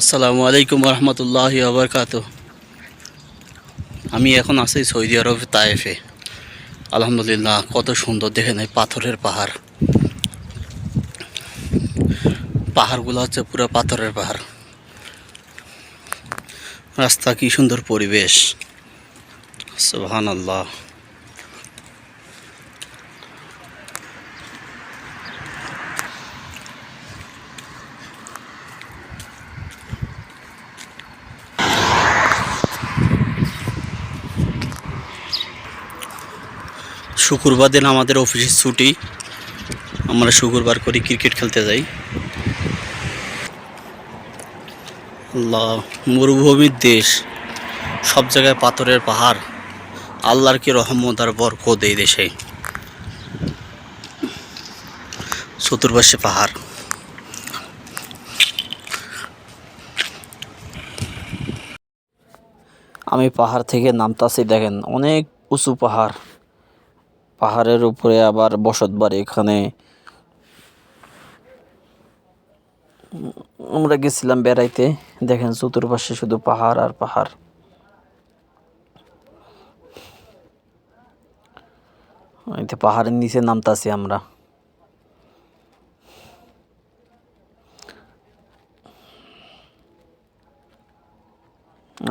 আসসালামু আলাইকুম রহমতুল্লাহ আবরকাত আমি এখন আছি সৌদি আরব তায়েফে। আলহামদুলিল্লাহ, কত সুন্দর দেখেন এই পাথরের পাহাড়। পাহাড়গুলো হচ্ছে পুরো পাথরের পাহাড়। রাস্তা কি সুন্দর পরিবেশ। সুবহান আল্লাহ শুক্রবার দিন আমাদের অফিসের ছুটি। আমরা শুক্রবার করে ক্রিকেট খেলতে যাই। আল্লাহ, মরুভূমির দেশ, সব জায়গায় পাথরের পাহাড়। আল্লাহর কি রহমত আর বরকত এই দেশে। চতুর্পাশে পাহাড়। আমি পাহাড় থেকে নামতাছি, দেখেন, অনেক উঁচু পাহাড়। পাহাড়ের উপরে আবার বসত বাড়ি এখানে। আমরা গেছিলাম বেড়াইতে। দেখেন চতুর্পাশে শুধু পাহাড় আর পাহাড়। পাহাড়ের নিচে নামতাছি আমরা।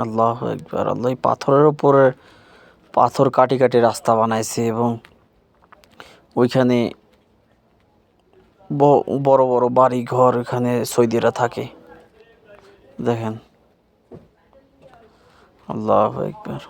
আল্লাহ একবার আল্লাহ পাথরের উপরে পাথর কাটি কাটি রাস্তা বানাইছে এবং ওইখানে বড় বড় বাড়ি ঘর এখানে সৌদিরা থাকে। দেখেন। আল্লাহ একবার